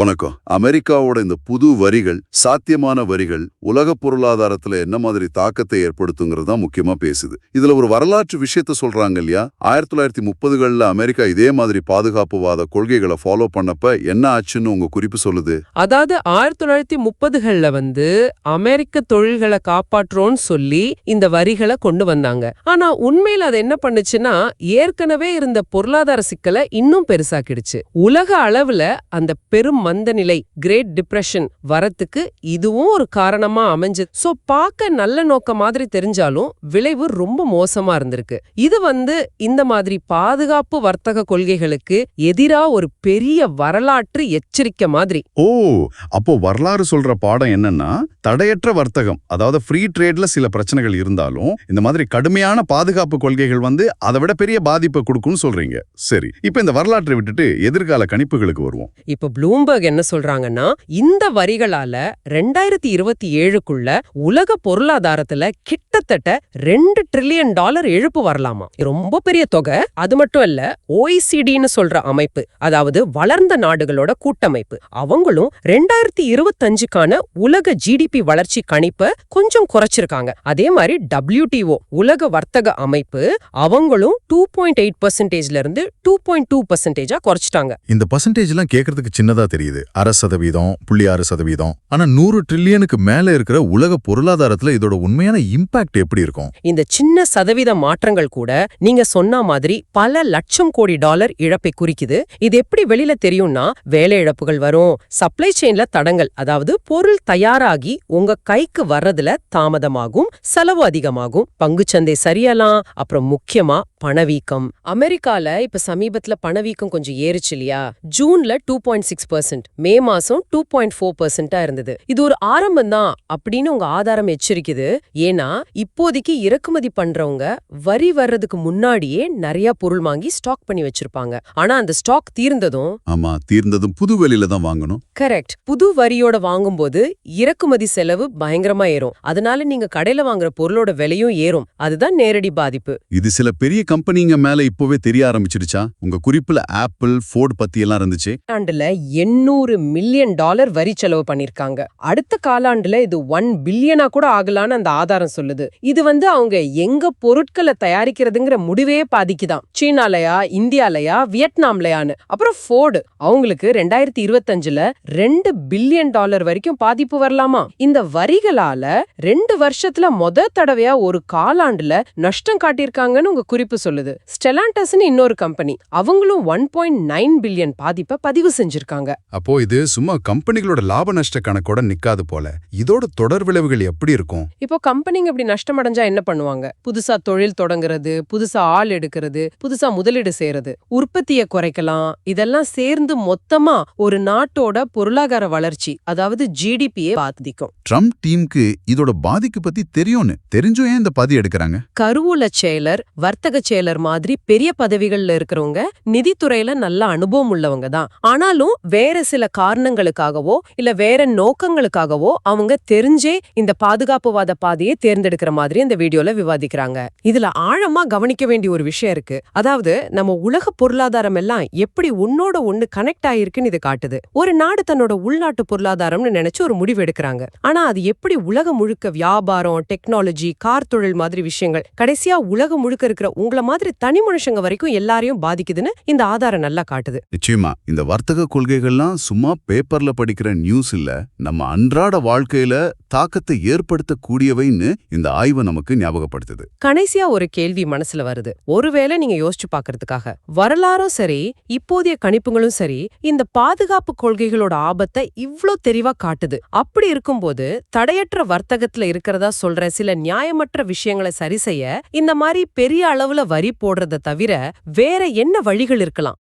வணக்கம். அமெரிக்காவோட இந்த புது வரிகள் சாத்தியமான வரிகள் உலக பொருளாதாரத்துல என்ன மாதிரி தாக்கத்தை ஏற்படுத்துங்கிறது தான் முக்கியமா பேசுது. இதுல ஒரு வரலாற்று விஷயத்த சொல்றாங்க இல்லையா? ஆயிரத்தி தொள்ளாயிரத்தி முப்பதுகள்ல அமெரிக்கா இதே மாதிரி பாதுகாப்புவாத கொள்கைகளை ஃபாலோ பண்ணப்ப என்ன ஆச்சுன்னு உங்க குறிப்பு சொல்லுது. அதாவது ஆயிரத்தி தொள்ளாயிரத்தி முப்பதுகள்ல வந்து அமெரிக்க தொழில்களை காப்பாற்றுறோம்னு சொல்லி இந்த வரிகளை கொண்டு வந்தாங்க. ஆனா உண்மையில அது என்ன பண்ணுச்சுன்னா ஏற்கனவே இருந்த பொருளாதார சிக்கலை இன்னும் பெருசாக்கிடுச்சு. உலக அளவுல அந்த பெரும் மந்தநிலை கிரேட் டிப்ரெஷன் வரத்துக்கு இதுவும் ஒரு காரணமா அமைஞ்சது. சோ பார்க்க நல்ல நோக்க மாதிரி தெரிஞ்சாலும் விளைவு ரொம்ப மோசமா இருந்திருக்கு. இது வந்து இந்த மாதிரி பாதுகாப்பு வர்த்தக கொள்கைகளுக்கு எதிரா ஒரு பெரிய வரலாற்று எச்சரிக்கை மாதிரி. ஓ அப்போ வரலாறு சொல்ற பாடம் என்னன்னா தடையற்ற வர்த்தகம் அதாவது ஃப்ரீ ட்ரேட்ல சில பிரச்சனைகள் இருந்தாலும் இந்த மாதிரி கடுமையான பாதுகாப்பு கொள்கைகள் வந்து அதை விட பெரிய பாதிப்பை கொடுக்கும்னு சொல்றீங்க. சரி இப்போ இந்த வரலாற்றை விட்டுட்டு எதிர்கால கணிப்புகளுக்கு வருவோம். இப்ப ப்ளூம்பர்க் என்ன சொல்றாங்கன்னா இந்த வரிகளால ரெண்டாயிரத்தி இருபத்தி ஏழுக்குள்ள உலக பொருளாதாரத்துல கிட்டத்தட்ட ரெண்டு ட்ரில்லியன் டாலர் இழப்பு வரலாமா? ரொம்ப பெரிய தொகை. அது மட்டும் இல்ல ஓய்சிடின்னு சொல்ற அமைப்பு அதாவது வளர்ந்த நாடுகளோட கூட்டமைப்பு அவங்களும் ரெண்டாயிரத்தி இருபத்தஞ்சுக்கான உலக ஜிடிபி வளர்ச்சி கணிப்பை கொஞ்சம் குறைச்சிருக்காங்க. அதே மாதிரி டபிள்யூடிஓ உலக வர்த்தக அமைப்பு அவங்களும் டூ பாயிண்ட் எயிட் பர்சன்டேஜ்ல இருந்து டூ பாயிண்ட் டூ பர்சன்டேஜா குறைச்சிட்டாங்க. இந்த பர்சன்டேஜ் எல்லாம் கேட்கறதுக்கு சின்னதா தெரியுது. அரை சதவீதம் புள்ளி ஆறு சதவீதம். ஆனா நூறு ட்ரில்லியனுக்கு மேல இருக்கிற உலக பொருளாதாரத்துல இதோட உண்மையான இம்பாக்ட் எப்படி இருக்கும்? இந்த சின்ன சதவீத மாற்றங்கள் கூட நீங்க சொன்ன மாதிரி பல லட்சம் கோடி டாலர் இழப்பை குறிக்குது. இது எப்படி வெளியில தெரியும்னா வேலை இழப்புகள் வரும் சப்ளை செயின்ல தடங்கள் அதாவது பொருள் தயாராகி உங்க கைக்கு வர்றதுல தாமதமாகும் செலவு அதிகமாகும். பங்குச்சந்தை சரியலாம் அப்புறம் முக்கியமா பணவீக்கம். அமெரிக்கால இப்ப சமீபத்துல பணவீக்கம் கொஞ்சம் ஏறுச்சு இல்லையா? ஜூன்ல two point six percent May மாசம் டூ பாயிண்ட் ஃபோர் பர்சன்டா இருந்தது. இது ஒரு ஆரம்பம் தான் அப்படின்னு உங்க ஆதாரம் எச்சரிக்குது. ஏன்னா இப்போதைக்கு இறக்குமதி பண்றவங்க வரி வர்றதுக்கு முன்னாடியே நிறைய பொருள் வாங்கி ஸ்டாக் பண்ணி வச்சிருப்பாங்க. ஆனா அந்த ஸ்டாக் தீர்ந்ததும் ஆமா தீர்ந்ததும் புது வெளியில தான் வாங்கணும். கரெக்ட். புது வரியோட வாங்கும்போது இறக்குமதி செலவு பயங்கரமா ஏறும். அதனால நீங்க கடையில வாங்குற பொருளோட விலையும் ஏறும். அதுதான் நேரடி பாதிப்பு. இது சில பெரிய கம்பெனிங்க மேல இப்போவே தெரிய ஆரம்பிச்சிடுச்சா? உங்க குறிப்புல ஆப்பிள் ஃபோர்ட் பத்தி எல்லாம் இருந்துச்சு. ஆண்டுல எண்ணூறு மில்லியன் டாலர் வரி செலவு பண்ணிருக்காங்க. அடுத்த காலாண்டுல இது ஒன் பில்லியனா கூட ஆகலான்னு அந்த ஆதாரம் சொல்லுது. இது வந்து அவங்க எங்க பொருட்களை தயாரிக்கிறதுங்கிற முடிவே பாதிக்குதான். சீனாலயா இந்தியாலயா வியட்நாம்லயான்னு. அப்புறம் ஃபோர்டு அவங்களுக்கு ரெண்டாயிரத்தி இருபத்தஞ்சுல ரெண்டு பில்லியன் டாலர் வரைக்கும் பாதிப்பு வரலாமா? இந்த வரிகளால ரெண்டு வருஷத்துல மொத தடவையா ஒரு காலாண்டுல நஷ்டம் காட்டியிருக்காங்கன்னு உங்க குறிப்பு சொல்லுது. ஸ்டெலாண்டஸ்னு இன்னொரு கம்பெனி அவங்களும் ஒன் பாயிண்ட் நைன் பில்லியன் பாதிப்பை பதிவு செஞ்சிருக்காங்க. அப்போ இது சும்மா கம்பெனிகளோட லாப நஷ்ட கணக்கோட நிக்காது போல. இதோட தொடர் விளைவுகள் எப்படி இருக்கும்? இப்போ கம்பெனிங்க இப்படி நஷ்டம் அடைஞ்சா என்ன பண்ணுவாங்க? புதுசா தொழில் தொடங்குறது புதுசா ஆள் எடுக்கிறது புதுசா முதலீடு செய்யறது உற்பத்தியை குறைக்கலாம். இதெல்லாம் சேர்ந்து மொத்தமா ஒரு நாட்டோட பொருளாதார வளர்ச்சி அதாவது ஜிடிபியை பாதிக்கும். ட்ரம்ப் டீமுக்கு இதோட பாதிக்கு பத்தி தெரியும்னு தெரிஞ்சும் ஏன் இந்த பாதி எடுக்கறாங்க? கருவூல செயலர் வர்த்தக செயலர் மாதிரி பெரிய பதவிகள்ல இருக்கிறவங்க நிதித்துறையில நல்ல அனுபவம் உள்ளவங்க தான். ஆனாலும் வேற சில காரணங்களுக்காகவோ இல்ல வேற நோக்கங்களுக்காகவோ அவங்க தெரிஞ்சே இந்த பாதுகாப்புவாத பாதையை தேர்ந்தெடுக்கிற மாதிரி இந்த வீடியோல விவாதிக்கிறாங்க. இதுல ஆழமா கவனிக்க வேண்டிய ஒரு விஷயம் இருக்கு. அதாவது நம்ம உலக பொருளாதாரம் எல்லாம் எப்படி உன்னோட ஒண்ணு கனெக்ட் ஆயிருக்குன்னு இது காட்டுது. ஒரு நாடு தன்னோட உள்நாட்டு பொருளாதாரம்னு நினைச்சு ஒரு முடிவு எடுக்கிறாங்க. ஆனா அது எப்படி உலகம் முழுக்க வியாபாரம் டெக்னாலஜி கார் தொழில் மாதிரி விஷயங்கள் கடைசியா உலகம் முழுக்க இருக்கிற உங்களை உங்கள மாதிரி தனி மனுஷங்க வரைக்கும் எல்லாரையும் பாதிக்குதுன்னு இந்த ஆதாரம் நல்லா காட்டுது. நிச்சயமா இந்த வர்த்தக கொள்கைகள்லாம் சும்மா பேப்பர்ல படிக்கிற நியூஸ் இல்ல நம்ம அன்றாட வாழ்க்கையில தாக்கத்தை ஏற்படுத்தக்கூடியவைன்னு இந்த ஆய்வு நமக்கு ஞாபகப்படுத்துது. கடைசியா ஒரு கேள்வி மனசுல வருது. ஒருவேளை நீங்க யோசிச்சு பாக்குறதுக்காக வரலாறும் சரி இப்போதைய கணிப்புகளும் சரி இந்த பாதுகாப்பு கொள்கைகளோட ஆபத்தை இவ்ளோ தெளிவா காட்டுது. அப்படி இருக்கும்போது தடையற்ற வர்த்தகத்துல இருக்கிறதா சொல்ற சில நியாயமற்ற விஷயங்களை சரி செய்ய இந்த மாதிரி பெரிய அளவுல வரி போடுறத தவிர வேற என்ன வழிகள் இருக்கலாம்?